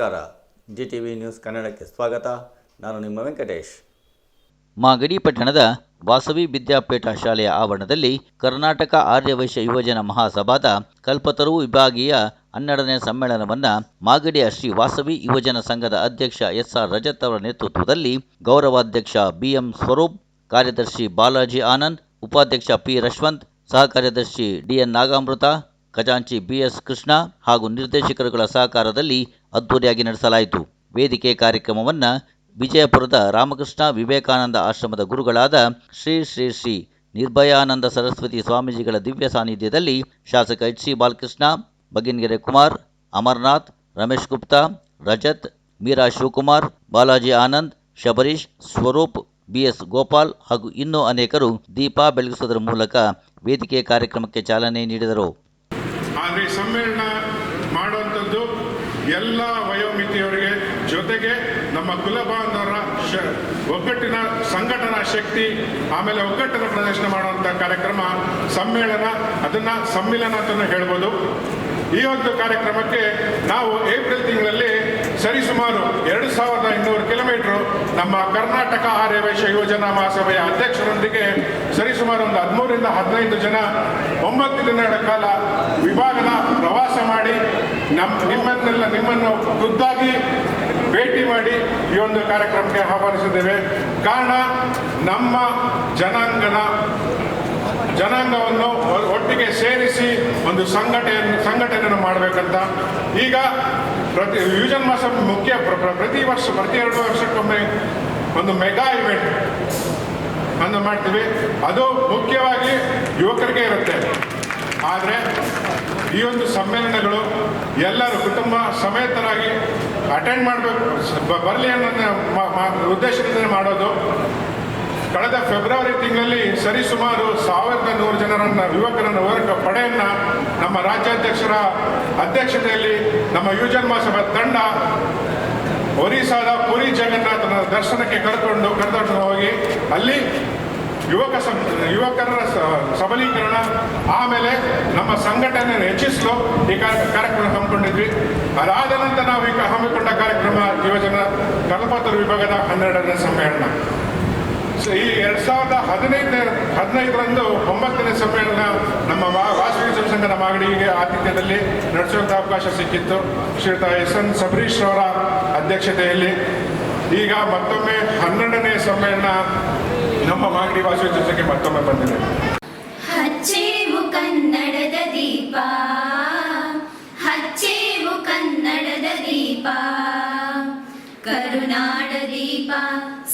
ನಮಸ್ಕಾರ. G T V news ಕನ್ನಡಕ್ಕೆ ಸ್ವಾಗತ. ನಾನು ನಿಮ್ಮ ವೆಂಕಟೇಶ್. ಮಾಗಡಿ ಪಟ್ಟಣದ ವಾಸವಿ ವಿದ್ಯಾಪೀಠ ಶಾಲೆಯ ಆವರಣದಲ್ಲಿ ಕರ್ನಾಟಕ ಆರ್ಯವೈಶ್ಯ ಯುವಜನ ಮಹಾಸಭಾದ ಕಲ್ಪತರು ವಿಭಾಗೀಯ ಹನ್ನೆರಡನೇ ಸಮ್ಮೇಳನವನ್ನು ಮಾಗಡಿಯ ಶ್ರೀ ವಾಸವಿ ಯುವಜನ ಸಂಘದ ಅಧ್ಯಕ್ಷ ಎಸ್ ಆರ್ ರಜತ್ ಅವರ ನೇತೃತ್ವದಲ್ಲಿ ಗೌರವಾಧ್ಯಕ್ಷ ಬಿ ಎಂ ಸ್ವರೂಪ್, ಕಾರ್ಯದರ್ಶಿ ಬಾಲಾಜಿ ಆನಂದ್, ಉಪಾಧ್ಯಕ್ಷ ಪಿ ರಶ್ವಂತ್ ಸಹ ಕಾರ್ಯದರ್ಶಿ ಡಿಎನ್ ನಾಗಾಮೃತ, ಖಜಾಂಚಿ ಬಿಎಸ್ ಕೃಷ್ಣ ಹಾಗೂ ನಿರ್ದೇಶಕರುಗಳ ಸಹಕಾರದಲ್ಲಿ ಅದ್ದೂರಿಯಾಗಿ ನಡೆಸಲಾಯಿತು. ವೇದಿಕೆ ಕಾರ್ಯಕ್ರಮವನ್ನು ವಿಜಯಪುರದ ರಾಮಕೃಷ್ಣ ವಿವೇಕಾನಂದ ಆಶ್ರಮದ ಗುರುಗಳಾದ ಶ್ರೀ ಶ್ರೀ ಶ್ರೀ ನಿರ್ಭಯಾನಂದ ಸರಸ್ವತಿ ಸ್ವಾಮೀಜಿಗಳ ದಿವ್ಯ ಸಾನ್ನಿಧ್ಯದಲ್ಲಿ ಶಾಸಕ H C Balakrishna, Baginagere Kumar, Amarnath, Ramesh Gupta, Rajat, Meera Shivakumar, Balaji Anand, Shabarish, Swaroop, BS Gopal ಹಾಗೂ ಇನ್ನೂ ಅನೇಕರು ದೀಪ ಬೆಳಗಿಸುವುದರ ಮೂಲಕ ವೇದಿಕೆ ಕಾರ್ಯಕ್ರಮಕ್ಕೆ ಚಾಲನೆ ನೀಡಿದರು ಆದರೆ ಈ ಸಮ್ಮೇಳನ ಮಾಡುವಂಥದ್ದು ಎಲ್ಲ ವಯೋಮಿತಿಯವರಿಗೆ ಜೊತೆಗೆ ನಮ್ಮ ಕುಲ ಬಾಂಧವರ ಶ, ಒಗ್ಗಟ್ಟಿನ ಸಂಘಟನಾ ಶಕ್ತಿ, ಆಮೇಲೆ ಒಗ್ಗಟ್ಟಿನ ಪ್ರದರ್ಶನ ಮಾಡುವಂಥ ಕಾರ್ಯಕ್ರಮ, ಸಮ್ಮೇಳನ, ಅದನ್ನು ಸಮ್ಮಿಲನ ಅಂತ ಹೇಳ್ಬೋದು. ಈ ಒಂದು ಕಾರ್ಯಕ್ರಮಕ್ಕೆ ನಾವು ಏಪ್ರಿಲ್ ತಿಂಗಳಲ್ಲಿ ಸರಿಸುಮಾರು ಎರಡು ಸಾವಿರದ ಇನ್ನೂರು ಕಿಲೋಮೀಟರ್ ನಮ್ಮ ಕರ್ನಾಟಕ ಆರ್ಯ ವೈಶ್ಯ ಯೋಜನಾ ಮಹಾಸಭೆಯ ಅಧ್ಯಕ್ಷರೊಂದಿಗೆ ಸರಿಸುಮಾರು ಒಂದು ಹದಿಮೂರಿಂದ ಹದಿನೈದು ಜನ ಒಂಬತ್ತು ದಿನಗಳ ಕಾಲ ವಿಭಾಗದ ಪ್ರವಾಸ ಮಾಡಿ ನಮ್ಮ ನಿಮ್ಮನ್ನೆಲ್ಲ ನಿಮ್ಮನ್ನು ಖುದ್ದಾಗಿ ಭೇಟಿ ಮಾಡಿ ಈ ಒಂದು ಕಾರ್ಯಕ್ರಮಕ್ಕೆ ಆಹ್ವಾನಿಸಿದ್ದೇವೆ. ಕಾರಣ ನಮ್ಮ ಜನಾಂಗನ ಜನಾಂಗವನ್ನು ಒಟ್ಟಿಗೆ ಸೇರಿಸಿ ಒಂದು ಸಂಘಟನೆ ಸಂಘಟನೆಯನ್ನು ಮಾಡಬೇಕಂತ. ಈಗ ಪ್ರತಿ ಯುವಜನ್ ಮಾಸ ಮುಖ್ಯ ಪ್ರ- ಪ್ರ- ಪ್ರತಿ ವರ್ಷ, ಪ್ರತಿ ಎರಡು ವರ್ಷಕ್ಕೊಮ್ಮೆ ಒಂದು ಮೆಗಾ ಇವೆಂಟ್ ಅನ್ನು ಮಾಡ್ತೀವಿ. ಅದು ಮುಖ್ಯವಾಗಿ ಯುವಕರಿಗೆ ಇರುತ್ತೆ. ಆದರೆ ಈ ಒಂದು ಸಮ್ಮೇಳನಗಳು ಎಲ್ಲರೂ ಕುಟುಂಬ ಸಮೇತರಾಗಿ ಅಟೆಂಡ್ ಮಾಡಬೇಕು. ಬರಲಿ ಅನ್ನೋ ಉದ್ದೇಶದಿಂದ ಮಾಡೋದು. ಕಳೆದ ಫೆಬ್ರವರಿ ತಿಂಗಳಲ್ಲಿ ಸರಿಸುಮಾರು ಸಾವಿರದ ನೂರು ಜನರನ್ನು, ಯುವಕರನ್ನು ವರ್ಗ ಪಡೆಯನ್ನು ನಮ್ಮ ರಾಜ್ಯಾಧ್ಯಕ್ಷರ ಅಧ್ಯಕ್ಷತೆಯಲ್ಲಿ ನಮ್ಮ ಯುವಜನ ತಂಡ ಒರಿಸ್ಸಾದ ಪುರಿ ಜಗನ್ನಾಥನ ದರ್ಶನಕ್ಕೆ ಕರೆದುಕೊಂಡು ಕರೆದುಕೊಂಡು ಹೋಗಿ ಅಲ್ಲಿ ಯುವಕ ಯುವಕರ ಸಬಲೀಕರಣ, ಆಮೇಲೆ ನಮ್ಮ ಸಂಘಟನೆ ಹೆಚ್ಚಿಸಲು. ಈ ಕಾರ್ಯ- ಕಾರ್ಯಕ್ರಮ ಹಮ್ಮಿಕೊಂಡಿದ್ವಿ. ಅದಾದ ನಂತರ ನಾವು ಈಗ ಹಮ್ಮಿಕೊಂಡ ಕಾರ್ಯಕ್ರಮ ಯುವಜನ ಕಲ್ಪತರು ವಿಭಾಗದ ಹನ್ನೆರಡನೇ ಸಮ್ಮೇಳನ. ಈ ಎರಡು ಸಾವಿರದ ಹದಿನೈದನೇ, ಹದಿನೈದರಂದು ಒಂಬತ್ತನೇ ಸಮ್ಮೇಳನ ನಮ್ಮ ವಾಸವಿ ಜನಸಂಘದ ಮಾಗಡಿಗೆ ಆತಿಥ್ಯದಲ್ಲಿ ನಡೆಸುವಂಥ ಅವಕಾಶ ಸಿಕ್ಕಿತ್ತು. ಶ್ರೀಯುತ ಎಸ್ ಎನ್ ಸಬರೀಶ್ ಅವರ ಅಧ್ಯಕ್ಷತೆಯಲ್ಲಿ. ಈಗ ಮತ್ತೊಮ್ಮೆ ಹನ್ನೆರಡನೇ ಸಮ್ಮೇಳನ ನಮ್ಮ ಮಾಗಡಿ ಭಾಷೆ ಜೊತೆಗೆ ಮತ್ತೊಮ್ಮೆ ಬಂದಿದೆ. ಹಚ್ಚೇವು ಕನ್ನಡದ ದೀಪ, ಹಚ್ಚೇವು ಕನ್ನಡದ ದೀಪ. ಕರುನಾಡ ದೀಪ,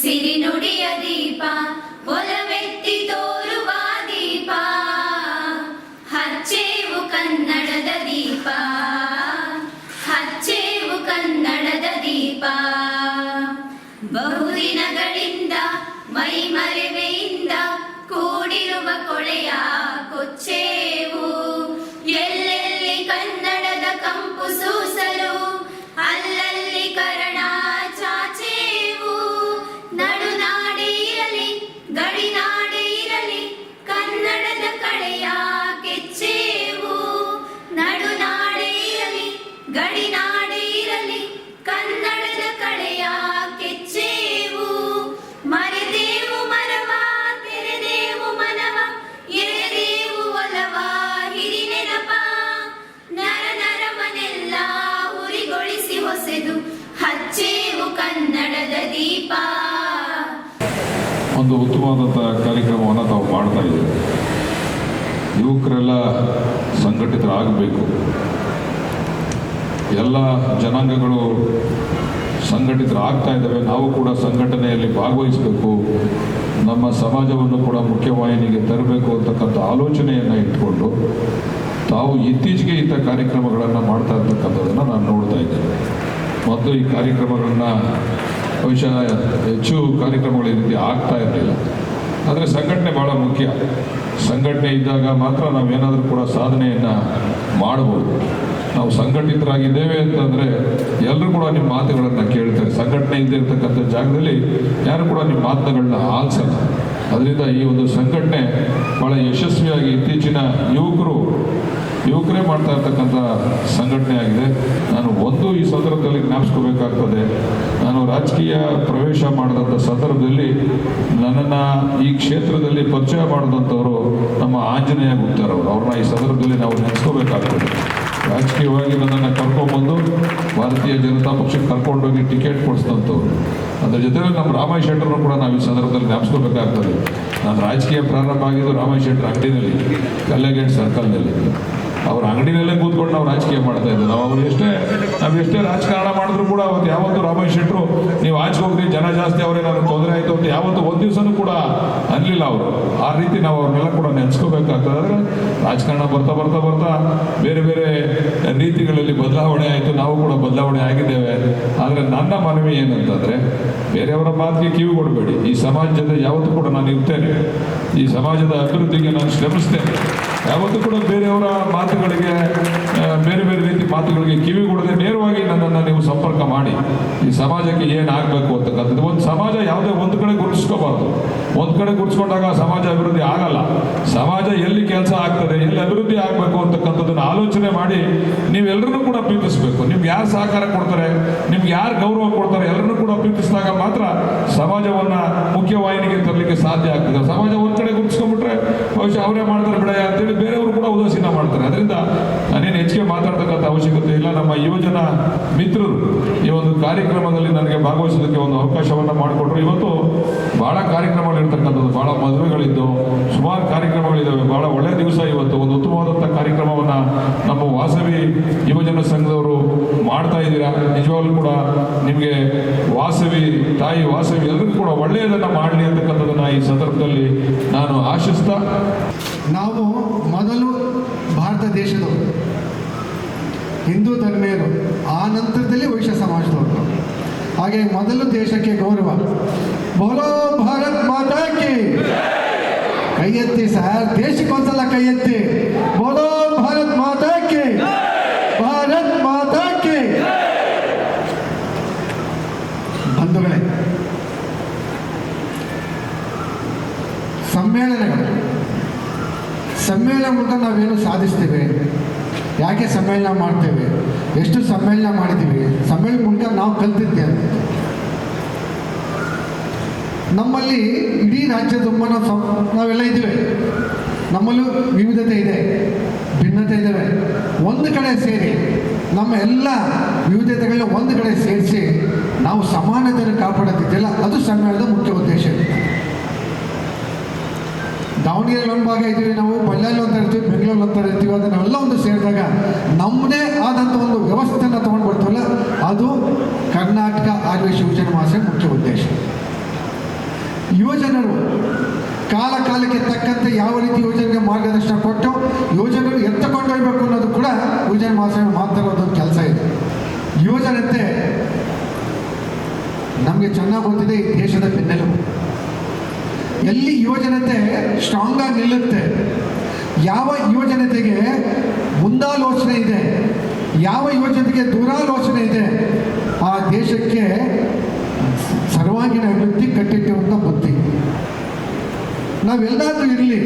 ಸಿರಿನುಡಿಯ ದೀಪ, ಒಲವೆತ್ತಿ ತೋರುವ ದೀಪ. ಹಚ್ಚೇವು ಕನ್ನಡದ ದೀಪ, ಹಚ್ಚೇವು ಕನ್ನಡದ ದೀಪ. ಬಹುದಿನಗಳಿಂದ ಮೈಮರೆವೆಯಿಂದ ಕೂಡಿರುವ ಕೊಳೆಯ ಕೊಚ್ಚೇವು ಒಂದು ಉತ್ತಮವಾದಂಥ ಕಾರ್ಯಕ್ರಮವನ್ನು ತಾವು ಮಾಡ್ತಾ ಇದ್ದೀರಿ ಯುವಕರೆಲ್ಲ ಸಂಘಟಿತರಾಗಬೇಕು. ಎಲ್ಲ ಜನಾಂಗಗಳು ಸಂಘಟಿತರಾಗ್ತಾ ಇದ್ದಾವೆ. ನಾವು ಕೂಡ ಸಂಘಟನೆಯಲ್ಲಿ ಭಾಗವಹಿಸಬೇಕು. ನಮ್ಮ ಸಮಾಜವನ್ನು ಕೂಡ ಮುಖ್ಯವಾಹಿನಿಗೆ ತರಬೇಕು ಅಂತಕ್ಕಂಥ ಆಲೋಚನೆಯನ್ನು ಇಟ್ಕೊಂಡು ತಾವು ಇತ್ತೀಚೆಗೆ ಇಂಥ ಕಾರ್ಯಕ್ರಮಗಳನ್ನು ಮಾಡ್ತಾ ಇರ್ತಕ್ಕಂಥದ್ದನ್ನು ನಾನು ನೋಡ್ತಾ ಇದ್ದೇನೆ. ಮತ್ತು ಈ ಕಾರ್ಯಕ್ರಮಗಳನ್ನು ಬಹುಶಃ ಹೆಚ್ಚು ಕಾರ್ಯಕ್ರಮಗಳು ಈ ರೀತಿ ಆಗ್ತಾ ಇರಲಿಲ್ಲ. ಆದರೆ ಸಂಘಟನೆ ಭಾಳ ಮುಖ್ಯ. ಸಂಘಟನೆ ಇದ್ದಾಗ ಮಾತ್ರ ನಾವೇನಾದರೂ ಕೂಡ ಸಾಧನೆಯನ್ನು ಮಾಡ್ಬೋದು. ನಾವು ಸಂಘಟಿತರಾಗಿದ್ದೇವೆ ಅಂತಂದರೆ ಎಲ್ಲರೂ ಕೂಡ ನಿಮ್ಮ ಮಾತುಗಳನ್ನು ಕೇಳ್ತಾರೆ. ಸಂಘಟನೆ ಇಲ್ಲದೆ ಜಾಗದಲ್ಲಿ ಯಾರು ಕೂಡ ನಿಮ್ಮ ಮಾತುಗಳನ್ನ ಆಲಿಸಲ್ಲ. ಅದರಿಂದ ಈ ಒಂದು ಸಂಘಟನೆ ಭಾಳ ಯಶಸ್ವಿಯಾಗಿ ಇತ್ತೀಚಿನ ಯುವಕರು ಯುವಕರೇ ಮಾಡ್ತಾ ಇರ್ತಕ್ಕಂಥ ಸಂಘಟನೆ ಆಗಿದೆ. ನಾನು ಒಂದು ಈ ಸಂದರ್ಭದಲ್ಲಿ ಜ್ಞಾಪಿಸ್ಕೋಬೇಕಾಗ್ತದೆ. ನಾನು ರಾಜಕೀಯ ಪ್ರವೇಶ ಮಾಡಿದಂಥ ಸಂದರ್ಭದಲ್ಲಿ ನನ್ನನ್ನು ಈ ಕ್ಷೇತ್ರದಲ್ಲಿ ಪರಿಚಯ ಮಾಡಿದಂಥವರು ನಮ್ಮ ಆಂಜನೇಯ ಗುಪ್ತರವರು ಅವ್ರನ್ನ ಈ ಸಂದರ್ಭದಲ್ಲಿ ನಾವು ನೆನೆಸ್ಕೋಬೇಕಾಗ್ತದೆ. ರಾಜಕೀಯವಾಗಿ ನನ್ನನ್ನು ಕರ್ಕೊಂಡ್ಬಂದು ಭಾರತೀಯ ಜನತಾ ಪಕ್ಷಕ್ಕೆ ಕರ್ಕೊಂಡೋಗಿ ಟಿಕೆಟ್ ಕೊಡಿಸಿದಂಥವ್ರು. ಅದ್ರ ಜೊತೆಗೆ ನಮ್ಮ ರಾಮಯ್ಯ ಶೆಟ್ಟರನ್ನು ಕೂಡ ನಾವು ಈ ಸಂದರ್ಭದಲ್ಲಿ ಜ್ಞಾಪಿಸ್ಕೋಬೇಕಾಗ್ತದೆ. ನಾನು ರಾಜಕೀಯ ಪ್ರಾರಂಭ ಆಗಿದ್ದು ರಾಮಯ್ಯ ಶೆಟ್ಟರ್ ಅಂಗಡಿನಲ್ಲಿ ಕಲ್ಲಗೇಟ್ ಸರ್ಕಲ್ನಲ್ಲಿ ಅವ್ರ ಅಂಗಡಿನಲ್ಲೇ ಕೂತ್ಕೊಂಡು ನಾವು ರಾಜಕೀಯ ಮಾಡ್ತಾ ಇದ್ದೀವಿ. ನಾವು ಅವ್ರು ಎಷ್ಟೇ ನಾವು ಎಷ್ಟೇ ರಾಜಕಾರಣ ಮಾಡಿದ್ರು ಕೂಡ ಅವತ್ತು ಯಾವತ್ತು ರಾಮೇಶ್ ಶೆಟ್ಟರು ನೀವು ಆಚೆ ಹೋಗ್ರಿ, ಜನ ಜಾಸ್ತಿ ಅವ್ರೇನಾದ್ರು ತೊಂದರೆ ಆಯಿತು ಅಂತ ಯಾವತ್ತು ಒಂದು ದಿವಸನೂ ಕೂಡ ಅನ್ನಲಿಲ್ಲ ಅವರು. ಆ ರೀತಿ ನಾವು ಅವ್ರನ್ನೆಲ್ಲ ಕೂಡ ನೆನೆಸ್ಕೋಬೇಕಾಗ್ತದೆ. ರಾಜಕಾರಣ ಬರ್ತಾ ಬರ್ತಾ ಬರ್ತಾ ಬೇರೆ ಬೇರೆ ನೀತಿಗಳಲ್ಲಿ ಬದಲಾವಣೆ ಆಯಿತು. ನಾವು ಕೂಡ ಬದಲಾವಣೆ ಆಗಿದ್ದೇವೆ. ಆದರೆ ನನ್ನ ಮನವಿ ಏನಂತಂದರೆ, ಬೇರೆಯವರ ಮಾತಿಗೆ ಕಿವಿ ಕೊಡಬೇಡಿ. ಈ ಸಮಾಜದ ಯಾವತ್ತೂ ಕೂಡ ನಾನು ಇರ್ತೇನೆ. ಈ ಸಮಾಜದ ಅಭಿವೃದ್ಧಿಗೆ ನಾನು ಶ್ರಮಿಸ್ತೇನೆ. ಯಾವತ್ತೂ ಕೂಡ ಬೇರೆಯವರ ಮಾತುಗಳಿಗೆ ಬೇರೆ ಬೇರೆ ರೀತಿ ಮಾತುಗಳಿಗೆ ಕಿವಿ ಕೊಡದೆ ನೇರವಾಗಿ ನನ್ನನ್ನು ನೀವು ಸಂಪರ್ಕ ಮಾಡಿ. ಈ ಸಮಾಜಕ್ಕೆ ಏನಾಗಬೇಕು ಅಂತಕ್ಕಂಥದ್ದು. ಒಂದು ಸಮಾಜ ಯಾವುದೇ ಒಂದು ಕಡೆ ಗುರುತಿಸ್ಕೋಬಾರ್ದು. ಒಂದು ಕಡೆ ಗುರುತಿಸ್ಕೊಂಡಾಗ ಸಮಾಜ ಅಭಿವೃದ್ಧಿ ಆಗಲ್ಲ. ಸಮಾಜ ಎಲ್ಲಿ ಕೆಲಸ ಆಗ್ತದೆ, ಎಲ್ಲಿ ಅಭಿವೃದ್ಧಿ ಆಗಬೇಕು ಅಂತಕ್ಕಂಥದ್ದನ್ನು ಆಲೋಚನೆ ಮಾಡಿ ನೀವೆಲ್ಲರನ್ನೂ ಕೂಡ ಪ್ರೀತಿಸಬೇಕು. ನಿಮ್ಗೆ ಯಾರು ಸಹಕಾರ ಕೊಡ್ತಾರೆ, ನಿಮ್ಗೆ ಯಾರು ಗೌರವ ಕೊಡ್ತಾರೆ ಎಲ್ಲರನ್ನೂ ಕೂಡ ಪ್ರೀತಿಸಿದಾಗ ಮಾತ್ರ ಸಮಾಜವನ್ನು ಮುಖ್ಯವಾಹಿನಿಗೆ ತರಲಿಕ್ಕೆ ಸಾಧ್ಯ ಆಗ್ತದೆ. ಸಮಾಜ ಒಂದು ಕಡೆ ಗುರುತಿಸ್ಕೊಂಡ್ಬಿಟ್ರೆ ಬಹುಶಃ ಅವರೇ ಮಾಡ್ತಾರೆ ಬಿಡ ಅಂತೇಳಿ ಬೇರೆಯವರು ಕೂಡ ಉದಾಸೀನ ಮಾಡ್ತಾರೆ. ಅದರಿಂದ ನಾನೇನು ಹೆಚ್ಚಿಗೆ ಮಾತಾಡ್ತಕ್ಕಂಥ ಅವಶ್ಯಕತೆ ಇಲ್ಲ. ನಮ್ಮ ಯುವಜನ ಮಿತ್ರರು ಈ ಒಂದು ಕಾರ್ಯಕ್ರಮದಲ್ಲಿ ನನಗೆ ಭಾಗವಹಿಸೋದಕ್ಕೆ ಒಂದು ಅವಕಾಶವನ್ನು ಮಾಡಿಕೊಟ್ರು. ಇವತ್ತು ಬಹಳ ಕಾರ್ಯಕ್ರಮಗಳು ಇರ್ತಕ್ಕಂಥದ್ದು ಬಹಳ ಮದುವೆಗಳಿದ್ದು, ಸುಮಾರು ಕಾರ್ಯಕ್ರಮಗಳಿದ್ದಾವೆ. ಬಹಳ ಒಳ್ಳೆಯ ದಿವಸ ಇವತ್ತು. ಒಂದು ಉತ್ತಮವಾದಂಥ ಕಾರ್ಯಕ್ರಮವನ್ನು ನಮ್ಮ ವಾಸವಿ ಯುವಜನ ಸಂಘದವರು ಮಾಡ್ತಾ ಇದ್ದೀರಾ? ನಿಜವಾಗ್ಲೂ ಕೂಡ ನಿಮಗೆ ವಾಸವಿ, ತಾಯಿ ವಾಸವಿ ಎಲ್ಲರಿಗೂ ಕೂಡ ಒಳ್ಳೆಯದನ್ನು ಮಾಡಲಿ ಅಂತಕ್ಕಂಥದ್ದನ್ನು ಈ ಸಂದರ್ಭದಲ್ಲಿ ನಾನು ಆಶಿಸ್ತಾ ನಾವು ದೇಶದವರು. ಹಿಂದೂ ಧರ್ಮೀಯರು, ಆ ನಂತರದಲ್ಲಿ ವೈಶ್ಯ ಸಮಾಜದವರು. ಹಾಗೆ ಮೊದಲು ದೇಶಕ್ಕೆ ಗೌರವ. ಬೋಲೋ ಭಾರತ್ ಮಾತಾ ಕಿ. ಕೈ ಎತ್ತಿ ಸರ್ ದೇಶಕ್ಕೊಂದಲ್ಲ ಕೈ ಎತ್ತಿ ಬೋಲೋ ಭಾರತ್ ಮಾತಾ ಕಿ ಭಾರತ್ ಮಾತಾ ಕಿ ಬಂಧುಗಳೇ ಸಮ್ಮೇಳನಗಳು ಸಮ್ಮೇಳನ ಮೂಲಕ ನಾವೇನು ಸಾಧಿಸ್ತೇವೆ? ಯಾಕೆ ಸಮ್ಮೇಳನ ಮಾಡ್ತೇವೆ? ಎಷ್ಟು ಸಮ್ಮೇಳನ ಮಾಡಿದ್ದೀವಿ? ಸಮ್ಮೇಳನ ಮೂಲಕ ನಾವು ಕಲ್ತಿದ್ದೇವೆ ನಮ್ಮಲ್ಲಿ ಇಡೀ ರಾಜ್ಯ ತುಂಬ ನಾವೆಲ್ಲ ಇದ್ದೇವೆ. ನಮ್ಮಲ್ಲೂ ವಿವಿಧತೆ ಇದೆ, ಭಿನ್ನತೆ ಇದ್ದಾವೆ ಒಂದು ಕಡೆ ಸೇರಿ, ನಮ್ಮ ಎಲ್ಲ ವಿವಿಧತೆಗಳನ್ನ ಒಂದು ಕಡೆ ಸೇರಿಸಿ, ನಾವು ಸಮಾನತೆಯನ್ನು ಕಾಪಾಡೋದಿದೆಯಲ್ಲ ಅದು ಸಮ್ಮೇಳನದ ಮುಖ್ಯ ಉದ್ದೇಶ. ದಾವಣಗೆರೆಯಲ್ಲಿ ಒಂದು ಭಾಗ ಇದ್ದೀವಿ ನಾವು ಬಳ್ಳಾರಿ ಅಂತ ಇರ್ತೀವಿ ಬೆಂಗಳೂರು ಅಂತ ಇರ್ತೀವಿ ಅದನ್ನೆಲ್ಲ ಒಂದು ಸೇರಿದಾಗ ನಮ್ಮದೇ ಆದಂಥ ಒಂದು ವ್ಯವಸ್ಥೆಯನ್ನು ತೊಗೊಂಡು ಬರ್ತೀವಲ್ಲ ಅದು ಕರ್ನಾಟಕ ಆರ್ಯ ಶಿವಜನ ಮಾಸೆ ಮುಖ್ಯ ಉದ್ದೇಶ. ಯುವಜನರು ಕಾಲ ಕಾಲಕ್ಕೆ ತಕ್ಕಂತೆ ಯಾವ ರೀತಿ ಯೋಜನೆಗೆ ಮಾರ್ಗದರ್ಶನ ಕೊಟ್ಟು ಯೋಜನೆಗಳು ಎತ್ತ ಕೊಂಡೊಯ್ಯಬೇಕು ಅನ್ನೋದು ಕೂಡ ಯುವಜನ ಮಾತ್ರ ಒಂದು ಕೆಲಸ ಇದೆ. ಯುವಜನತೆ ನಮಗೆ ಚೆನ್ನಾಗಿ ಗೊತ್ತಿದೆ ಈ ದೇಶದ ಬೆನ್ನೆಲುಬು. ಎಲ್ಲಿ ಯುವಜನತೆ ಸ್ಟ್ರಾಂಗ್ ಆಗಿ ನಿಲ್ಲುತ್ತೆ? ಯಾವ ಯುವಜನತೆಗೆ ಮುಂದಾಲೋಚನೆ ಇದೆ? ಯಾವ ಯುವಜನತೆಗೆ ದೂರಾಲೋಚನೆ ಇದೆ? ಆ ದೇಶಕ್ಕೆ ಸರ್ವಾಂಗೀಣ ಅಭಿವೃದ್ಧಿ ಕಟ್ಟಿಟ್ಟುವಂಥ ಬುದ್ಧಿ. ನಾವೆಲ್ಲಾದ್ರೂ ಇರಲಿ.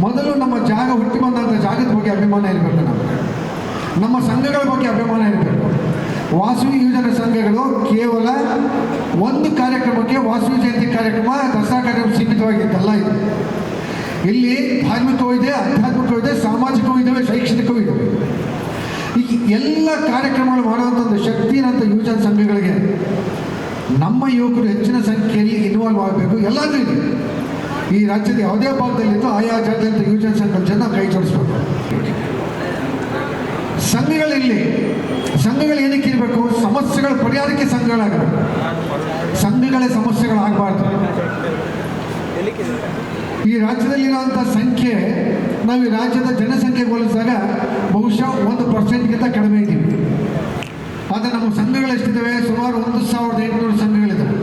ಮೊದಲು ನಮ್ಮ ಜಾಗ ಹುಟ್ಟಿ ಬಂದಂಥ ಜಾಗದ ಬಗ್ಗೆ ಅಭಿಮಾನ ಇರಬೇಕು ನಮ್ಮ ಸಂಘಗಳ ಬಗ್ಗೆ ಅಭಿಮಾನ ಇರಬೇಕು. ವಾಸವಿ ಯುವಜನ ಸಂಘಗಳು ಕೇವಲ ಒಂದು ಕಾರ್ಯಕ್ರಮಕ್ಕೆ ವಾಸವಿ ಜಯಂತಿ ಕಾರ್ಯಕ್ರಮ ದಸರಾ ಕಾರ್ಯಕ್ರಮ ಸೀಮಿತವಾಗಿದ್ದಲ್ಲ ಇದು. ಇಲ್ಲಿ ಧಾರ್ಮಿಕವೂ ಇದೆ, ಆಧ್ಯಾತ್ಮಿಕವೂ ಇದೆ, ಸಾಮಾಜಿಕವೂ ಇದ್ದಾವೆ ಶೈಕ್ಷಣಿಕವೂ ಇದ್ದಾವೆ ಈ ಎಲ್ಲ ಕಾರ್ಯಕ್ರಮಗಳು ಮಾಡುವಂಥ ಒಂದು ಶಕ್ತಿನಂತ ಯುವಜನ ಸಂಘಗಳಿಗೆ ನಮ್ಮ ಯುವಕರು ಹೆಚ್ಚಿನ ಸಂಖ್ಯೆಯಲ್ಲಿ ಇನ್ವಾಲ್ವ್ ಆಗಬೇಕು. ಎಲ್ಲಾದ್ರೂ ಇದೆ. ಈ ರಾಜ್ಯದ ಯಾವುದೇ ಭಾಗದಲ್ಲಿದ್ದು ಆಯಾ ಜಾತಿಯಂತ ಯುವಜನ ಸಂಘದ ಜನ ಕೈ ಜೋಡಿಸ್ಬೇಕು. ಸಂಘಗಳಲ್ಲಿ, ಸಂಘಗಳು ಏನಕ್ಕೆ ಇರಬೇಕು? ಸಮಸ್ಯೆಗಳ, ಪರಿಹಾರಕ್ಕೆ ಸಂಘಗಳಾಗಬೇಕು. ಸಂಘಗಳೇ ಸಮಸ್ಯೆಗಳಾಗಬಾರ್ದು. ಈ ರಾಜ್ಯದಲ್ಲಿರುವಂಥ ಸಂಖ್ಯೆ, ನಾವು ಈ ರಾಜ್ಯದ ಜನಸಂಖ್ಯೆ ಹೋಲಿಸಿದಾಗ ಬಹುಶಃ ಒಂದು ಪರ್ಸೆಂಟ್ಗಿಂತ ಕಡಿಮೆ ಇದ್ದೀವಿ. ಆದರೆ ನಮ್ಮ ಸಂಘಗಳು ಎಷ್ಟಿದ್ದಾವೆ? ಸುಮಾರು ಒಂದು ಸಾವಿರದ ಎಂಟುನೂರು ಸಂಘಗಳಿದ್ದಾವೆ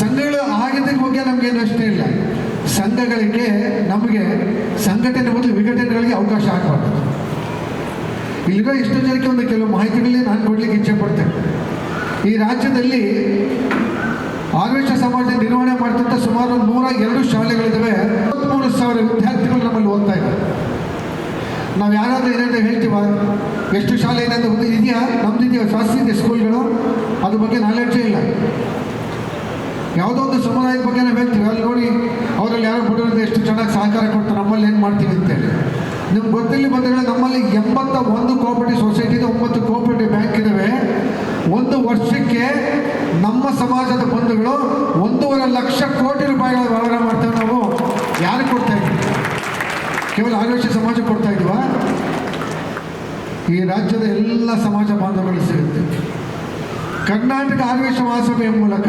ಸಂಘಗಳು ಆಗಿದ್ದಕ್ಕೆ ಬಗ್ಗೆ ನಮಗೇನು ಅಷ್ಟೇ ಇಲ್ಲ. ಸಂಘಗಳಿಗೆ ನಮಗೆ ಸಂಘಟನೆ ಮತ್ತು ವಿಘಟನೆಗಳಿಗೆ ಅವಕಾಶ ಆಗಬಾರ್ದು. ಇಲ್ಲಿರೋ ಇಷ್ಟು ಜನಕ್ಕೆ ಒಂದು ಕೆಲವು ಮಾಹಿತಿಗಳೇ ನಾನು ಕೊಡ್ಲಿಕ್ಕೆ ಇಚ್ಛೆ ಪಡ್ತೇನೆ. ಈ ರಾಜ್ಯದಲ್ಲಿ ಆರ್ವೇಶ ಸಮಾಜ ನಿರ್ವಹಣೆ ಮಾಡ್ತಂತ ಸುಮಾರು ನೂರ ಎರಡು ಶಾಲೆಗಳಿದ್ದಾವೆ ಮೂವತ್ತ್ಮೂರು ಸಾವಿರ ವಿದ್ಯಾರ್ಥಿಗಳು ನಮ್ಮಲ್ಲಿ ಓದ್ತಾ ಇದ್ದಾರೆ. ನಾವು ಯಾರಾದರೂ ಏನಾದರೂ ಹೇಳ್ತೀವ? ಎಷ್ಟು ಶಾಲೆ ಇದೆ ಅಂತ ಇದೆಯಾ? ನಮ್ದು ಇದೆಯಾ? ಜಾಸ್ತಿ ಸ್ಕೂಲ್ಗಳು? ಅದ್ರ ಬಗ್ಗೆ ನಾಲೆಡ್ಜೇ ಇಲ್ಲ. ಯಾವುದೋ ಒಂದು ಸಮುದಾಯದ ಬಗ್ಗೆ ನಾವು ಹೇಳ್ತೀವಿ. ಅಲ್ಲಿ ನೋಡಿ, ಅವರಲ್ಲಿ ಯಾರೋ ಬಡವರಿಗೆ ಎಷ್ಟು ಚೆನ್ನಾಗಿ ಸಹಕಾರ ಕೊಡ್ತಾರೆ ನಮ್ಮಲ್ಲಿ ಏನು ಮಾಡ್ತೀವಿ ಅಂತೇಳಿ. ನಿಮ್ಗೆ ಗೊತ್ತಿಲ್ಲ ಬಂದರೆ ನಮ್ಮಲ್ಲಿ ಎಂಬತ್ತ ಒಂದು ಕೋಆಪರೇಟಿವ್ ಸೊಸೈಟಿ ಇದೆ, ಒಂಬತ್ತು ಕೋಆಪರೇಟಿವ್ ಬ್ಯಾಂಕ್ ಇದಾವೆ. ಒಂದು ವರ್ಷಕ್ಕೆ ನಮ್ಮ ಸಮಾಜದ ಬಂಧುಗಳು ಒಂದೂವರೆ ಲಕ್ಷ ಕೋಟಿ ರೂಪಾಯಿಗಳ ವ್ಯವಹಾರ ಮಾಡ್ತೇವೆ ನಾವು. ಯಾರಿಗೆ ಕೊಡ್ತಾ ಇದ್ವಿ ಕೇವಲ ಆದಿವಾಸಿ ಸಮಾಜ ಕೊಡ್ತಾ ಇದ್ವಾ ಈ ರಾಜ್ಯದ ಎಲ್ಲ ಸಮಾಜ ಬಾಂಧವರು ಸಿಗುತ್ತೆ ಕರ್ನಾಟಕ ಆರ್ವೇಶ ಮಹಾಸಭೆಯ ಮೂಲಕ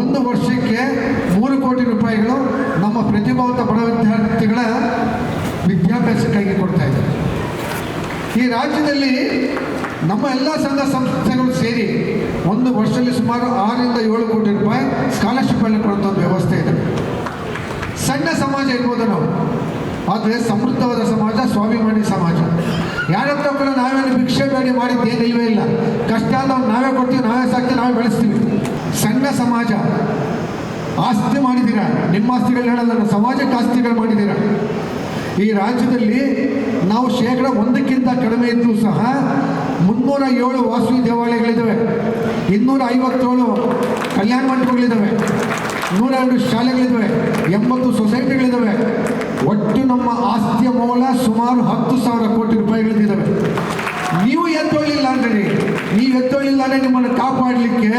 ಒಂದು ವರ್ಷಕ್ಕೆ ಮೂರು ಕೋಟಿ ರೂಪಾಯಿಗಳು ನಮ್ಮ ಪ್ರತಿಭಾವಂತ ಬಡ ವಿದ್ಯಾರ್ಥಿಗಳ ವಿದ್ಯಾಭ್ಯಾಸಕ್ಕಾಗಿ ಕೊಡ್ತಾ ಇದ್ದಾರೆ. ಈ ರಾಜ್ಯದಲ್ಲಿ ನಮ್ಮ ಎಲ್ಲ ಸಂಘ ಸಂಸ್ಥೆಗಳು ಸೇರಿ ಒಂದು ವರ್ಷದಲ್ಲಿ ಸುಮಾರು ಆರರಿಂದ ಏಳು ಕೋಟಿ ರೂಪಾಯಿ ಸ್ಕಾಲರ್ಶಿಪ್ ಅಲ್ಲಿ ಕೊಡುವಂಥ ಒಂದು ವ್ಯವಸ್ಥೆ ಇದೆ. ಸಣ್ಣ ಸಮಾಜ ಇರ್ಬೋದು ನಾವು, ಆದರೆ ಸಮೃದ್ಧವಾದ ಸಮಾಜ ಸ್ವಾಭಿಮಾನಿ ಸಮಾಜ. ಯಾರತ್ರ ಕೂಡ ನಾವೇನು ಭಿಕ್ಷೆ ಬೇಡಿ ಮಾಡಿದ್ದೇನಿಲ್ವೇ ಇಲ್ಲ. ಕಷ್ಟ ನಾವು ನಾವೇ ಕೊಡ್ತೀವಿ, ನಾವೇ ಸಾಕ್ತೀವಿ, ನಾವೇ ಬೆಳೆಸ್ತೀವಿ. ಸಣ್ಣ ಸಮಾಜ. ಆಸ್ತಿ ಮಾಡಿದ್ದೀರಾ? ನಿಮ್ಮ ಆಸ್ತಿಗಳು ಹೇಳಲ್ಲ ಸಮಾಜಕ್ಕೆ ಆಸ್ತಿಗಳು ಮಾಡಿದ್ದೀರಾ? ಈ ರಾಜ್ಯದಲ್ಲಿ ನಾವು ಶೇಕಡ ಒಂದಕ್ಕಿಂತ ಕಡಿಮೆ ಇದ್ದರೂ ಸಹ ಮುನ್ನೂರ ಏಳು ವಾಸವಿ ದೇವಾಲಯಗಳಿದ್ದಾವೆ ಇನ್ನೂರ ಐವತ್ತೇಳು ಕಲ್ಯಾಣ ಮಂಟಪಗಳಿದ್ದಾವೆ ನೂರ ಎರಡು ಶಾಲೆಗಳಿದ್ದಾವೆ ಎಂಬತ್ತು ಸೊಸೈಟಿಗಳಿದ್ದಾವೆ ಒಟ್ಟು ನಮ್ಮ ಆಸ್ತಿಯ ಮೌಲ್ಯ ಸುಮಾರು ಹತ್ತು ಸಾವಿರ ಕೋಟಿ ರೂಪಾಯಿಗಳಿದ್ದಾವೆ ನೀವು ಎತ್ತೊಳ್ಳಿಲ್ಲ ಅಂದ್ರೆ, ನೀವು ಎತ್ತೊಳ್ಳಿಲ್ಲ ಅಂದ್ರೆ ನಿಮ್ಮನ್ನು ಕಾಪಾಡಲಿಕ್ಕೆ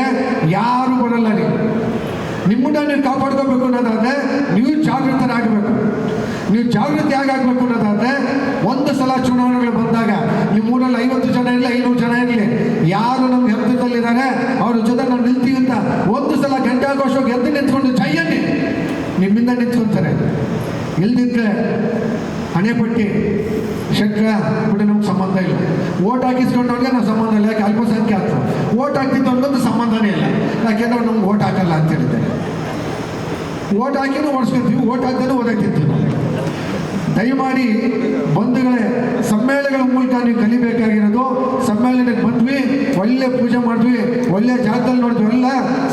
ಯಾರು ಬರಲ್ಲ ನೀವು. ನಿಮ್ಮನ್ನ ನೀವು ಕಾಪಾಡ್ಕೋಬೇಕು ಅನ್ನೋದಾದ್ರೆ, ನೀವು ಜಾಗೃತರಾಗಬೇಕು ಜಾಗೃತಿ ಆಗಬೇಕು ಅನ್ನೋದಾದ್ರೆ ಒಂದು ಸಲ ಚುನಾವಣೆಗಳು ಬಂದಾಗ ಈ ಮೂರಲ್ಲಿ ಐವತ್ತು ಜನ ಇರಲಿ, ಐನೂರು ಜನ ಇರಲಿ, ಯಾರು ನಮ್ಮ ಹತ್ತಿರದಲ್ಲಿದ್ದಾರೆ ಅವ್ರ ಜೊತೆ ನಾವು ನಿಲ್ತೀವಿ ಅಂತ ಒಂದು ಸಲ ಗಂಟಾಘೋಷವಾಗಿ ಎದ್ದು ನಿಂತ್ಕೊಂಡು ಜೈಯನ್ನಿ ನಿಮ್ಮಿಂದ ನಿಂತ್ಕೊಂತಾರೆ. ಇಲ್ದಿದ್ರೆ ಹಣೆಪಟ್ಟಿ, ಶಂಕರ, ಕೂಡ ನಮ್ಗೆ ಸಂಬಂಧ ಇಲ್ಲ. ಓಟ್ ಹಾಕಿಸ್ಕೊಂಡವ್ರಿಗೆ ನಾವು ಸಂಬಂಧ ಇಲ್ಲ. ಯಾಕೆ? ಅಲ್ಪಸಂಖ್ಯಾತರು. ಓಟ್ ಹಾಕ್ತಿದ್ದವ್ರಿಗೊಂದು ಸಂಬಂಧನೇ ಇಲ್ಲ. ಯಾಕೆಂದ್ರೆ ನಮ್ಗೆ ಓಟ್ ಹಾಕಲ್ಲ ಅಂತ ಹೇಳಿದ್ದಾರೆ. ಓಟ್ ಹಾಕಿನೂ ಓಡಿಸ್ಕೊತೀವಿ ಓಟ್ ಹಾಕ್ದೇನೂ ಓದಾಕಿರ್ತೀವಿ ನಾವು ದಯಮಾಡಿ ಬಂಧುಗಳೇ, ಸಮ್ಮೇಳನಗಳ ಮೂಲಕ ನೀವು ಕಲಿಬೇಕಾಗಿರೋದು, ಸಮ್ಮೇಳನಕ್ಕೆ ಬಂದ್ವಿ, ಒಳ್ಳೆ ಪೂಜೆ ಮಾಡಿದ್ವಿ, ಒಳ್ಳೆ ಜಾಗದಲ್ಲಿ ನೋಡಿದ್ವಿ ಎಲ್ಲ,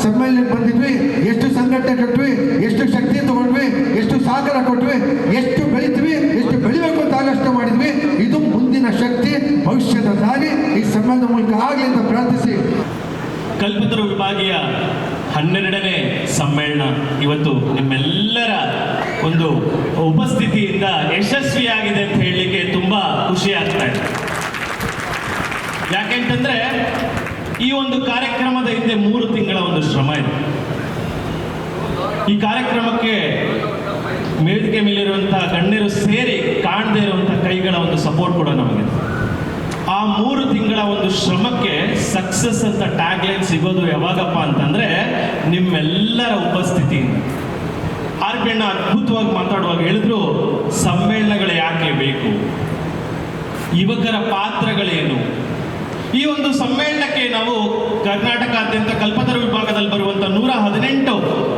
ಸಮ್ಮೇಳನಕ್ಕೆ ಬಂದಿದ್ವಿ, ಎಷ್ಟು ಸಂಘಟನೆ ಕಟ್ವಿ ಎಷ್ಟು ಶಕ್ತಿ ತಗೊಂಡ್ವಿ, ಎಷ್ಟು ಸಾಗರ ಕೊಟ್ವಿ, ಎಷ್ಟು ಬೆಳಿತೀವಿ ಎಷ್ಟು ಬೆಳಿಬೇಕು ಅಂತ ಆಲೋಚನೆ ಮಾಡಿದ್ವಿ. ಇದು ಮುಂದಿನ ಶಕ್ತಿ, ಭವಿಷ್ಯದ ದಾರಿ, ಈ ಸಮ್ಮೇಳನದ ಮೂಲಕ ಆಗಲಿ ಅಂತ ಪ್ರಾರ್ಥಿಸಿ. ಕಲ್ಪತರು ವಿಭಾಗೀಯ ಹನ್ನೆರಡನೇ ಸಮ್ಮೇಳನ ಇವತ್ತು ನಿಮ್ಮೆಲ್ಲರ ಒಂದು ಉಪಸ್ಥಿತಿಯಿಂದ ಯಶಸ್ವಿಯಾಗಿದೆ ಅಂತ ಹೇಳಲಿಕ್ಕೆ ತುಂಬಾ ಖುಷಿ ಆಗ್ತಾ ಇದೆ. ಯಾಕೆಂತಂದ್ರೆ ಈ ಒಂದು ಕಾರ್ಯಕ್ರಮದ ಹಿಂದೆ ಮೂರು ತಿಂಗಳ ಒಂದು ಶ್ರಮ ಇದೆ. ಈ ಕಾರ್ಯಕ್ರಮಕ್ಕೆ ವೇದಿಕೆ ಮೇಲಿರುವಂತಹ ಗಣ್ಯರು ಸೇರಿ ಕಾಣದೇ ಇರುವಂತಹ ಕೈಗಳ ಒಂದು ಸಪೋರ್ಟ್ ಕೂಡ ನಮಗಿದೆ. ಆ ಮೂರು ತಿಂಗಳ ಒಂದು ಶ್ರಮಕ್ಕೆ ಸಕ್ಸಸ್ ಅಂತ ಟ್ಯಾಗ್ ಲೈನ್ ಸಿಗೋದು ಯಾವಾಗಪ್ಪ ಅಂತಂದ್ರೆ ನಿಮ್ಮೆಲ್ಲರ ಉಪಸ್ಥಿತಿಯಿಂದ. ಆರ್ ಪಿ ಅದ್ಭುತವಾಗಿ ಮಾತಾಡುವಾಗ ಹೇಳಿದ್ರು, ಸಮ್ಮೇಳನಗಳು ಯಾಕೆ ಬೇಕು? ಯುವಕರ ಪಾತ್ರಗಳೇನು? ಈ ಒಂದು ಸಮ್ಮೇಳನಕ್ಕೆ ನಾವು ಕರ್ನಾಟಕಾದ್ಯಂತ ಕಲ್ಪತರ ವಿಭಾಗದಲ್ಲಿ ಬರುವಂತ ನೂರ ಹದಿನೆಂಟು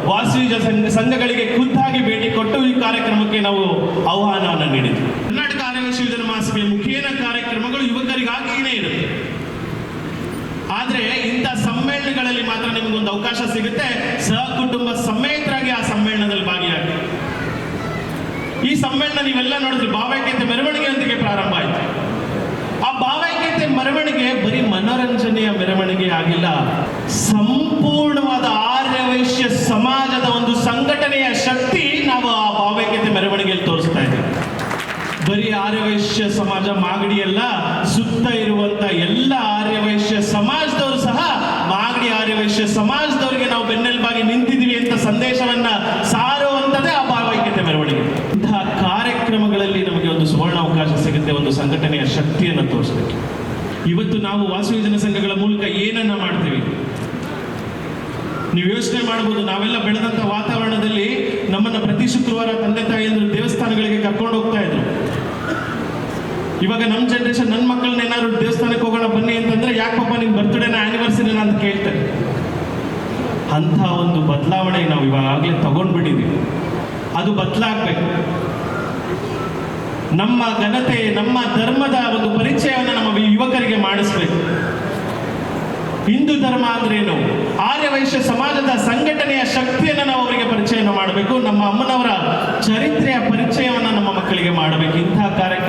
ವಾಸವಿಜ ಸಂಘ ಸಂಘಗಳಿಗೆ ಖುದ್ದಾಗಿ ಭೇಟಿ ಕೊಟ್ಟು ಈ ಕಾರ್ಯಕ್ರಮಕ್ಕೆ ನಾವು ಆಹ್ವಾನವನ್ನು ನೀಡಿದ್ವಿ. ಕರ್ನಾಟಕ ಆದಿವಾಸಿ ಯೋಜನಾ ಕಾರ್ಯಕ್ರಮಗಳು ಯುವಕರಿಗಾಗಿಯೇ ಇರುತ್ತೆ. ಆದ್ರೆ ಇಂಥ ಸಮ್ಮೇಳನಗಳಲ್ಲಿ ಮಾತ್ರ ನಿಮ್ಗೊಂದು ಅವಕಾಶ ಸಿಗುತ್ತೆ. ಸಹಕುಟುಂಬ ಸಮೇತರಾಗಿ ಆ ಸಮ್ಮೇಳನದಲ್ಲಿ ಭಾಗಿಯಾಗಿ. ಈ ಸಮ್ಮೇಳನ ನೀವೆಲ್ಲ ನೋಡಿದ್ರೆ ಭಾವೈಕ್ಯತೆ ಮೆರವಣಿಗೆಯೊಂದಿಗೆ ಪ್ರಾರಂಭ ಆಯಿತು. ಆ ಭಾವೈಕ್ಯತೆ ಮೆರವಣಿಗೆ ಬರೀ ಮನೋರಂಜನೆಯ ಮೆರವಣಿಗೆ ಆಗಿಲ್ಲ. ಸಂಪೂರ್ಣವಾದ ಆರ್ಯ ವೈಶ್ಯ ಸಮಾಜದ ಒಂದು ಸಂಘಟನೆಯ ಶಕ್ತಿ ನಾವು ಆ ಭಾವೈಕ್ಯತೆ ಮೆರವಣಿಗೆಯಲ್ಲಿ ಆರ್ಯವೈಶ್ಯ ಸಮಾಜ ಮಾಗಡಿ ಅಲ್ಲ ಸುತ್ತ ಇರುವಂತ ಎಲ್ಲ ಆರ್ಯವೈಶ್ಯ ಸಮಾಜದವರು ಸಹ ಮಾಗಡಿ ಆರ್ಯವೈಶ್ಯ ಸಮಾಜದವರಿಗೆ ನಾವು ಬೆನ್ನೆಲುಬಾಗಿ ನಿಂತಿದ್ದೀವಿ ಅಂತ ಸಂದೇಶವನ್ನ ಸಾರುವಂತದೇ ಆ ಭಾವೈಕ್ಯತೆ ಮೆರವಣಿಗೆ. ಇಂತಹ ಕಾರ್ಯಕ್ರಮಗಳಲ್ಲಿ ನಮಗೆ ಒಂದು ಸುವರ್ಣ ಅವಕಾಶ ಸಿಗುತ್ತೆ, ಒಂದು ಸಂಘಟನೆಯ ಶಕ್ತಿಯನ್ನು ತೋರಿಸಲಿಕ್ಕೆ ಇವತ್ತು ನಾವು ವಾಸು ಸಂಘಗಳ ಮೂಲಕ ಏನನ್ನ ಮಾಡ್ತೀವಿ? ನೀವು ಯೋಚನೆ ಮಾಡಬಹುದು, ನಾವೆಲ್ಲ ಬೆಳೆದಂತ ವಾತಾವರಣದಲ್ಲಿ ನಮ್ಮನ್ನ ಪ್ರತಿ ಶುಕ್ರವಾರ ತಂದೆ ತಾಯಿಯಂದ್ರು ದೇವಸ್ಥಾನಗಳಿಗೆ ಕರ್ಕೊಂಡು ಹೋಗ್ತಾ ಇದ್ರು. ಇವಾಗ ನಮ್ಮ ಜನರೇಷನ್ ನನ್ನ ಮಕ್ಕಳನ್ನ ಏನಾದ್ರು ದೇವಸ್ಥಾನಕ್ಕೆ ಹೋಗೋಣ ಬನ್ನಿ ಅಂತಂದ್ರೆ ಯಾಕಪ್ಪ ನಿಮ್ ಬರ್ತ್ಡೇನ ಆನಿವರ್ಸರಿನ ಅಂತ ಕೇಳ್ತಾರೆ. ಅಂತ ಒಂದು ಬದಲಾವಣೆ ನಾವು ಇವಾಗಲೇ ತಗೊಂಡ್ಬಿಟ್ಟಿದ್ದೀವಿ ಅದು ಬದಲಾಗಬೇಕು. ನಮ್ಮ ಘನತೆ, ನಮ್ಮ ಧರ್ಮದ ಒಂದು ಪರಿಚಯವನ್ನು ನಮ್ಮ ಯುವಕರಿಗೆ ಮಾಡಿಸ್ಬೇಕು. ಹಿಂದೂ ಧರ್ಮ ಅಂದ್ರೇನು ಆರ್ಯವೈಶ್ಯ ಸಮಾಜದ ಸಂಘಟನೆಯ ಶಕ್ತಿಯನ್ನು ನಾವು ಅವರಿಗೆ ಪರಿಚಯ ಮಾಡಬೇಕು. ನಮ್ಮ ಅಮ್ಮನವರ ಚರಿತ್ರೆಯ ಪರಿಚಯವನ್ನು ನಮ್ಮ ಮಕ್ಕಳಿಗೆ ಮಾಡಬೇಕು. ಇಂತಹ ಕಾರ್ಯಕ್ರಮಗಳು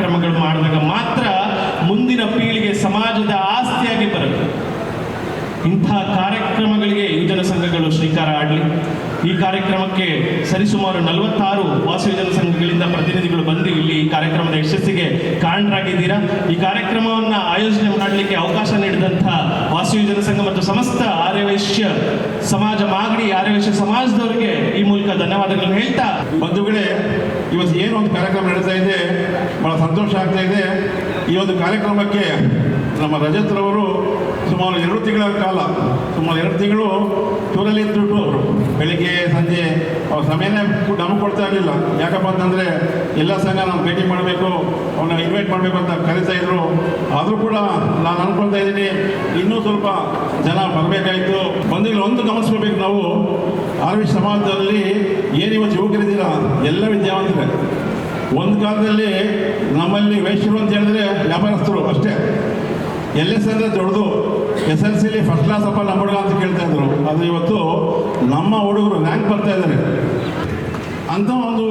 ಈ ಕಾರ್ಯಕ್ರಮಕ್ಕೆ ಸರಿಸುಮಾರು ನಲವತ್ತಾರು ವಾಸವಿ ಜನಸಂಘಗಳಿಂದ ಪ್ರತಿನಿಧಿಗಳು ಬಂದು ಇಲ್ಲಿ ಈ ಕಾರ್ಯಕ್ರಮದ ಯಶಸ್ಸಿಗೆ ಕಾರಣರಾಗಿದ್ದೀರಾ? ಈ ಕಾರ್ಯಕ್ರಮವನ್ನು ಆಯೋಜನೆ ಮಾಡಲಿಕ್ಕೆ ಅವಕಾಶ ನೀಡಿದಂಥ ವಾಸವಿ ಜನಸಂಘ ಮತ್ತು ಸಮಸ್ತ ಆರ್ಯವೈಶ್ಯ ಸಮಾಜ, ಮಾಗಡಿ ಆರ್ಯವೈಶ್ಯ ಸಮಾಜದವರಿಗೆ ಈ ಮೂಲಕ ಧನ್ಯವಾದಗಳನ್ನು ಹೇಳ್ತಾ ಬಂಧುಗಳೇ, ಇವತ್ತು ಏನು ಒಂದು ಕಾರ್ಯಕ್ರಮ ನಡೀತಾ ಇದೆ. ಬಹಳ ಸಂತೋಷ ಆಗ್ತಾ ಇದೆ. ಈ ಒಂದು ಕಾರ್ಯಕ್ರಮಕ್ಕೆ ನಮ್ಮ ರಜತ್ರವರು ಸುಮಾರು ಎರಡು ತಿಂಗಳ ಕಾಲ ಸುಮಾರು ಎರಡು ತಿಂಗಳು ಟೂರಲ್ಲಿ ಅವ್ರ ಸಮಯನೇ ನಮಗೆ ಕೊಡ್ತಾ ಇರಲಿಲ್ಲ. ಯಾಕಪ್ಪ ಅಂತಂದರೆ ಎಲ್ಲ ಸಂಘ ನಾವು ಭೇಟಿ ಮಾಡಬೇಕು ಅವನ್ನ ಇನ್ವೈಟ್ ಮಾಡಬೇಕು ಅಂತ ಕರೀತಾ ಇದ್ರು. ಆದರೂ ಕೂಡ ನಾನು ಅನ್ಕೊಳ್ತಾ ಇದ್ದೀನಿ, ಇನ್ನೂ ಸ್ವಲ್ಪ ಜನ ಬರಬೇಕಾಯಿತು. ಬಂದಿಲ್ಲ, ಒಂದು ಗಮನಿಸ್ಕೋಬೇಕು ನಾವು. ಆರ್ವಿ ಸಮಾಜದಲ್ಲಿ ಏನು ಇವತ್ತು ಎಲ್ಲ ವಿದ್ಯಾವಂತರೇ. ಒಂದು ಕಾಲದಲ್ಲಿ ನಮ್ಮಲ್ಲಿ ವೈಶ್ಯರು ಅಂತ ಹೇಳಿದ್ರೆ ವ್ಯಾಪಾರಸ್ಥರು ಅಷ್ಟೇ. ಎಲ್ ಎಸ್ ಅಂದರೆ ದೊಡ್ಡದು. ಎಸ್ ಎಲ್ ಸಿಲಿ ಫಸ್ಟ್ ಕ್ಲಾಸ್ ಅಪ್ಪ ನಮ್ಮ ಹುಡುಗ ಅಂತ ಕೇಳ್ತಾ ಇದ್ರು. ಅದು ಇವತ್ತು ನಮ್ಮ ಹುಡುಗರು ರ್ಯಾಂಕ್ ಬರ್ತಾ ಇದ್ದಾರೆ ಅಂತ ಒಂದು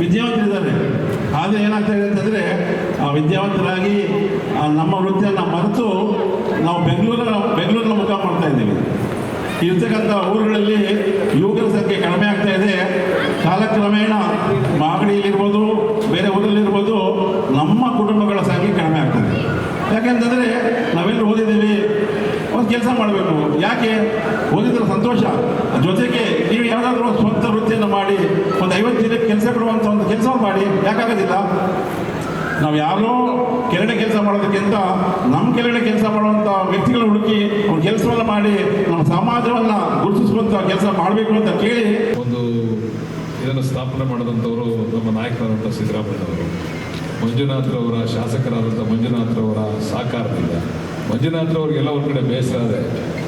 ವಿದ್ಯಾವಂತರಿದ್ದಾರೆ. ಆದರೆ ಏನಾಗ್ತಾ ಇದೆ ಅಂತಂದರೆ, ಆ ವಿದ್ಯಾವಂತರಾಗಿ ನಮ್ಮ ವೃತ್ತಿಯನ್ನು ಮರೆತು ನಾವು ಬೆಂಗಳೂರ ಬೆಂಗಳೂರಿನ ಮುಖ ಮಾಡ್ತಾ ಇದ್ದೀವಿ. ಇರ್ತಕ್ಕಂಥ ಊರುಗಳಲ್ಲಿ ಯುವಕರ ಸಂಖ್ಯೆ ಕಡಿಮೆ ಆಗ್ತಾ ಇದೆ. ಕಾಲಕ್ರಮೇಣ ಮಾಗಡಿಯಲ್ಲಿರ್ಬೋದು ಬೇರೆ ಊರಲ್ಲಿರ್ಬೋದು ನಮ್ಮ ಕುಟುಂಬಗಳ ಸಂಖ್ಯೆ ಕಡಿಮೆ ಆಗ್ತದೆ ಯಾಕೆಂತಂದರೆ ನಾವೆಲ್ಲರೂ ಓದಿದ್ದೀವಿ ಒಂದು ಕೆಲಸ ಮಾಡಬೇಕು ಯಾಕೆ? ಓದಿದ್ರೆ ಸಂತೋಷ. ಜೊತೆಗೆ ನೀವು ಯಾವುದಾದ್ರೂ ಸ್ವಂತ ವೃತ್ತಿಯನ್ನು ಮಾಡಿ, ಒಂದು ಐವತ್ತು ದಿನಕ್ಕೆ ಕೆಲಸ ಕೊಡುವಂಥ ಒಂದು ಕೆಲಸ ಮಾಡಿ, ಯಾಕಾಗೋದಿಲ್ಲ? ನಾವು ಯಾರೋ ಕೆಳಗಡೆ ಕೆಲಸ ಮಾಡೋದಕ್ಕಿಂತ ನಮ್ಮ ಕೆಳಗಡೆ ಕೆಲಸ ಮಾಡುವಂಥ ವ್ಯಕ್ತಿಗಳ ಹುಡುಕಿ ಅವ್ರ ಕೆಲಸವನ್ನು ಮಾಡಿ ನಮ್ಮ ಸಮಾಜವನ್ನು ಗುರುತಿಸುವಂಥ ಕೆಲಸ ಮಾಡಬೇಕು ಅಂತ ಕೇಳಿ ಒಂದು ಇದನ್ನು ಸ್ಥಾಪನೆ ಮಾಡಿದಂಥವರು ನಮ್ಮ ನಾಯಕರಾದಂಥ ಸಿದ್ದರಾಮಯ್ಯನವರು ಮಂಜುನಾಥ್ರವರ ಶಾಸಕರಾದಂಥ ಮಂಜುನಾಥ್ರವರ ಸಹಕಾರದಿಂದ. ಮಂಜುನಾಥ್ರವ್ರಿಗೆಲ್ಲ ಒಂದು ಕಡೆ ಬೇಸರ ಇದೆ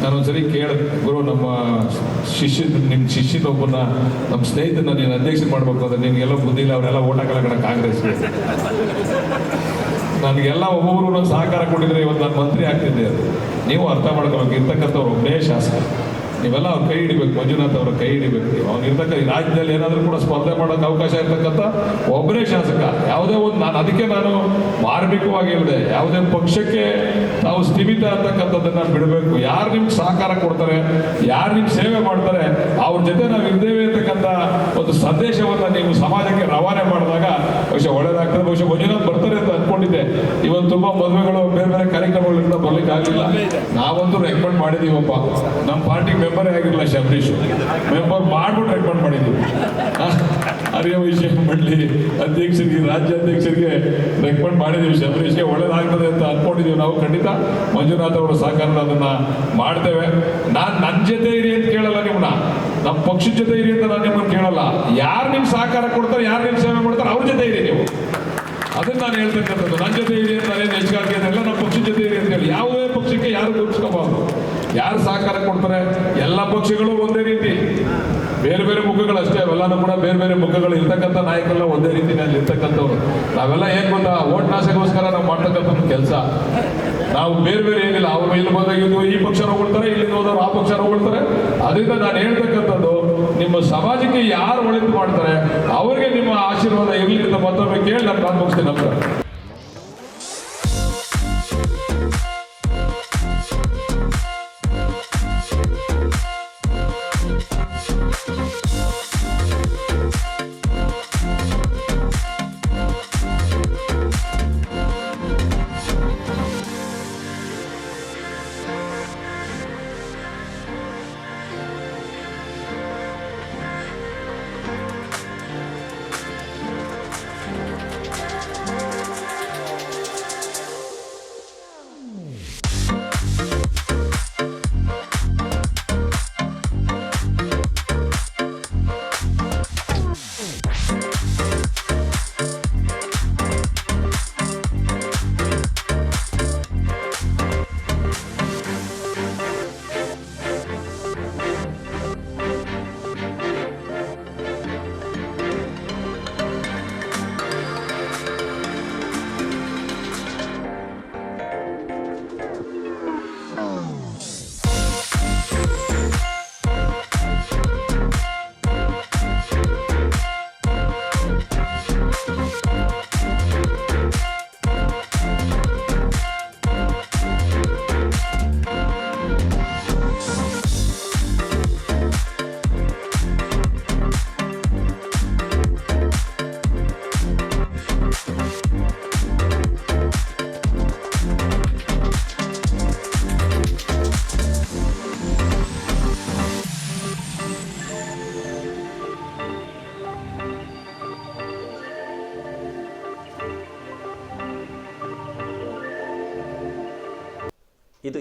ನಾನೊಂದ್ಸರಿ ಕೇಳ ಗುರು, ನಮ್ಮ ಶಿಷ್ಯ ನಿಮ್ಮ ಶಿಷ್ಯನೊಬ್ಬನ ನಮ್ಮ ಸ್ನೇಹಿತನ ನೀನು ಅಧ್ಯಕ್ಷ ಮಾಡ್ಬೇಕು ಅಂದ್ರೆ ನಿನಗೆಲ್ಲ ಬುದ್ಧಿ ಇಲ್ಲ, ಅವರೆಲ್ಲ ಓಟ ಕಡೆ ಕಾಂಗ್ರೆಸ್ಗೆ. ನನಗೆಲ್ಲ ಒಬ್ಬೊಬ್ರು ಸಹಕಾರ ಕೊಟ್ಟಿದ್ರೆ ಇವತ್ತು ನಾನು ಮಂತ್ರಿ ಆಗ್ತಿದ್ದೆ. ನೀವು ಅರ್ಥ ಮಾಡ್ಕೋಬೇಕು ಇರ್ತಕ್ಕಂಥವ್ರು ಒಬ್ಬನೇ ಶಾಸಕ. ನೀವೆಲ್ಲ ಅವ್ರ ಕೈ ಹಿಡಿಬೇಕು, ಮಂಜುನಾಥ್ ಅವರ ಕೈ ಹಿಡಿಬೇಕು. ಅವನಿರ್ತಕ್ಕ ಈ ರಾಜ್ಯದಲ್ಲಿ ಏನಾದರೂ ಕೂಡ ಸ್ಪರ್ಧೆ ಮಾಡೋಕೆ ಅವಕಾಶ ಇರ್ತಕ್ಕಂಥ ಒಬ್ಬರೇ ಶಾಸಕ. ಯಾವುದೇ ಒಂದು ನಾನು, ಅದಕ್ಕೆ ನಾನು ಮಾರ್ಮಿಕವಾಗಿ ಇಲ್ಲದೆ ಯಾವುದೇ ಪಕ್ಷಕ್ಕೆ ತಾವು ಸ್ಥಿಮಿತ ಅಂತಕ್ಕಂಥದ್ದನ್ನ ಬಿಡಬೇಕು. ಯಾರು ನಿಮ್ಗೆ ಸಹಕಾರ ಕೊಡ್ತಾರೆ, ಯಾರು ನಿಮ್ಗೆ ಸೇವೆ ಮಾಡ್ತಾರೆ, ಅವ್ರ ಜೊತೆ ನಾವು ಇದ್ದೇವೆ ಅಂತಕ್ಕಂಥ ಒಂದು ಸಂದೇಶವನ್ನು ನೀವು ಸಮಾಜಕ್ಕೆ ರವಾನೆ ಮಾಡಿದಾಗ ಬಹುಶಃ ಒಳ್ಳೇದಾಗ್ತದೆ. ಬಹುಶಃ ಮಂಜುನಾಥ್ ಬರ್ತಾರೆ ಅಂತ ಅನ್ಕೊಂಡಿದ್ದೆ. ಇವತ್ತು ತುಂಬಾ ಮದುವೆಗಳು, ಬೇರೆ ಬೇರೆ ಕಾರ್ಯಕ್ರಮಗಳಿಂದ ಬರ್ಲಿಕ್ಕೆ ಆಗಲಿಲ್ಲ ನಾವಂತೂ ರೆಕಮೆಂಡ್ ಮಾಡಿದೀವಪ್ಪ. ನಮ್ಮ ಪಾರ್ಟಿ ಮೆಂಬರೇ ಆಗಿರಲಿಲ್ಲ ಶಬರೀಶ್. ಮೆಂಬರ್ ಮಾಡ್ಬಿಟ್ಟು ರೆಕಮೆಂಡ್ ಮಾಡಿದ್ರು ಅರಿಯ ವಿಷಯ ಮಂಡಳಿ ಅಧ್ಯಕ್ಷರಿಗೆ, ರಾಜ್ಯಾಧ್ಯಕ್ಷರಿಗೆ ರೆಕಮೆಂಡ್ ಮಾಡಿದ್ದೀವಿ ಶಬರೀಶ್ಗೆ. ಒಳ್ಳೇದಾಗ್ತದೆ ಅಂತ ಅನ್ಕೊಂಡಿದ್ದೀವಿ ನಾವು. ಖಂಡಿತ ಮಂಜುನಾಥ್ ಅವರ ಸಹಕಾರ ಅದನ್ನ ಮಾಡ್ತೇವೆ. ನಾನ್ ನನ್ನ ಜೊತೆ ಇರಿ ಅಂತ ಕೇಳಲ್ಲ ನಿಮ್ಮನ್ನ ನಮ್ಮ ಪಕ್ಷದ ಜೊತೆ ಇರಿ ಅಂತ ನಾನು ನಿಮ್ಮನ್ನ ಕೇಳಲ್ಲ. ಯಾರು ನಿಮ್ ಸಹಕಾರ ಕೊಡ್ತಾರೆ, ಯಾರು ನಿಮ್ಮ ಸೇವೆ ಮಾಡ್ತಾರೆ, ಅವ್ರ ಜೊತೆ ಇರಿ ನೀವು. ಅದನ್ನ ನಾನು ಹೇಳ್ತಕ್ಕಂಥದ್ದು ನನ್ನ ಜೊತೆ ಇರಿ ಅಂತ ನಾನೇನು ಹೆಚ್ಚಾಗಿ ಎಲ್ಲ ನಮ್ಮ ಪಕ್ಷದ ಜೊತೆ ಇರಿ ಅಂತ ಹೇಳಿ. ಯಾವುದೇ ಪಕ್ಷಕ್ಕೆ ಯಾರು ಗುರುತಿಸ್ಕೋಬಾರ್ದು. ಯಾರು ಸಹಕಾರ ಕೊಡ್ತಾರೆ? ಎಲ್ಲ ಪಕ್ಷಗಳು ಒಂದೇ ರೀತಿ. ಬೇರೆ ಬೇರೆ ಮುಖಗಳು ಅಷ್ಟೇ. ಅವೆಲ್ಲನೂ ಕೂಡ ಬೇರೆ ಬೇರೆ ಮುಖಗಳು. ಇರ್ತಕ್ಕಂಥ ನಾಯಕರೆಲ್ಲ ಒಂದೇ ರೀತಿನಲ್ಲಿ ಇರ್ತಕ್ಕಂಥವ್ರು. ನಾವೆಲ್ಲ ಏನು ಗೊತ್ತಾ? ಓಟ್ ನಾಶಕ್ಕೋಸ್ಕರ ನಾವು ಮಾಡ್ತಕ್ಕಂಥ ಕೆಲಸ. ನಾವು ಬೇರೆ ಬೇರೆ ಏನಿಲ್ಲ. ಅವ್ರು ಇಲ್ಲಿ ಬಂದಾಗ ಈ ಪಕ್ಷ ಹೋಗ್ತಾರೆ ಇಲ್ಲಿ ಹೋದವ್ರು ಆ ಪಕ್ಷ ಹೋಗ್ತಾರೆ ಅದರಿಂದ ನಾನು ಹೇಳ್ತಕ್ಕಂಥದ್ದು, ನಿಮ್ಮ ಸಮಾಜಕ್ಕೆ ಯಾರು ಒಳಿತು ಮಾಡ್ತಾರೆ, ಅವರಿಗೆ ನಿಮ್ಮ ಆಶೀರ್ವಾದ ಇರಲಿ ಅಂತ ಮತ್ತೊಮ್ಮೆ ಕೇಳಿ ನಾನು ಪ್ರಾರಂಭಿಸ್ತೀನಿ ಮುಗಿಸ್ತೀನಿ